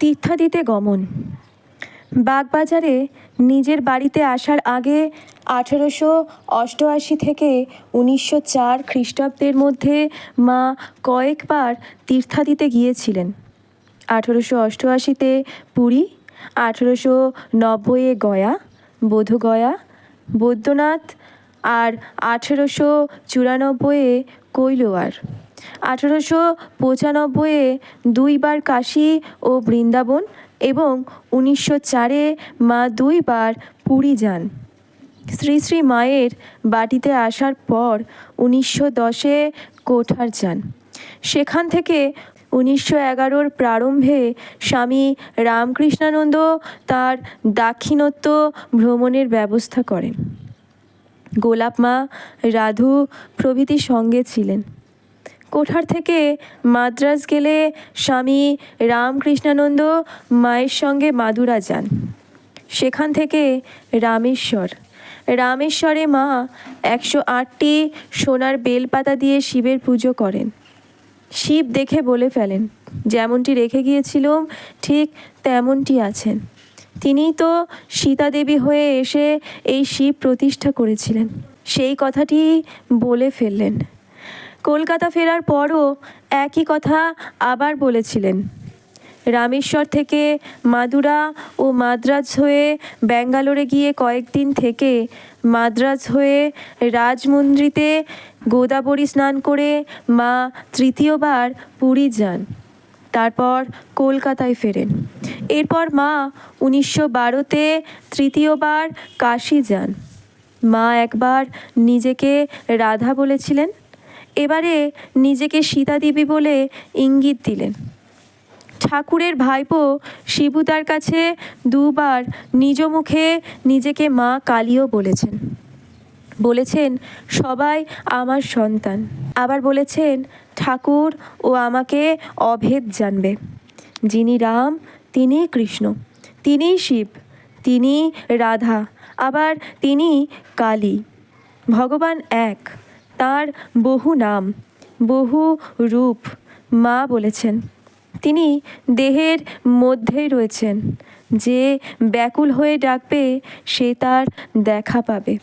তীর্থাদিতে গমন। বাগবাজারে নিজের বাড়িতে আসার আগে আঠেরোশো অষ্টআশি থেকে উনিশশো চার খ্রিস্টাব্দের মধ্যে মা কয়েকবার তীর্থাদিতে গিয়েছিলেন। আঠেরোশো অষ্টআশিতে পুরী, আঠেরোশো নব্বইয়ে গয়া, বোধগয়া, বৈদ্যনাথ আর আঠেরোশো চুরানব্বইয়ে কৈলোয়ার। আঠেরোশো পঁচানব্বইয়ে দুইবার কাশী ও বৃন্দাবন এবং উনিশশো চারে মা দুইবার পুরী যান। শ্রী শ্রী মায়ের বাটিতে আসার পর উনিশশো দশে কোঠার যান। সেখান থেকে উনিশশো এগারোর প্রারম্ভে স্বামী রামকৃষ্ণানন্দ তার দাক্ষিণত্ব ভ্রমণের ব্যবস্থা করেন। গোলাপ মা রাধু প্রভৃতি সঙ্গে ছিলেন। কোঠার থেকে মাদ্রাজ গেলে স্বামী রামকৃষ্ণানন্দ মায়ের সঙ্গে মাদুরা যান। সেখান থেকে রামেশ্বর। রামেশ্বরে মা একশো আটটি সোনার বেলপাতা দিয়ে শিবের পুজো করেন। শিব দেখে বলে ফেলেন, যেমনটি রেখে গিয়েছিলাম, ঠিক তেমনটি আছেন। তিনিই তো সীতা দেবী হয়ে এসে এই শিব প্রতিষ্ঠা করেছিলেন। সেই কথাটি বলে ফেললেন। কলকাতা ফেরার পরও একই কথা আবার বলেছিলেন। রামেশ্বর থেকে মাদুরা ও মাদ্রাজ হয়ে ব্যাঙ্গালোরে গিয়ে কয়েকদিন থেকে মাদ্রাজ হয়ে রাজমন্দ্রিতে গোদাবরী স্নান করে মা তৃতীয়বার পুরী যান। তারপর কলকাতায় ফেরেন। এরপর মা উনিশশো বারোতে তৃতীয়বার কাশী যান। মা একবার নিজেকে রাধা বলেছিলেন। এবারে নিজেকে সীতা দেবী বলে ইঙ্গিত দিলেন। ঠাকুরের ভাইপো শিবু তার কাছে দুবার নিজ মুখে নিজেকে মা কালীও বলেছেন। বলেছেন, সবাই আমার সন্তান। আবার বলেছেন, ঠাকুর ও আমাকে অভেদ জানবে। যিনি রাম তিনি কৃষ্ণ তিনি শিব তিনি রাধা, আবার তিনি কালী। ভগবান এক। তার বহু নাম, বহু রূপ মা বলেছেন। তিনি দেহের মধ্যেই রয়েছেন। যে ব্যাকুল হয়ে ডাকবে, সে তার দেখা পাবে।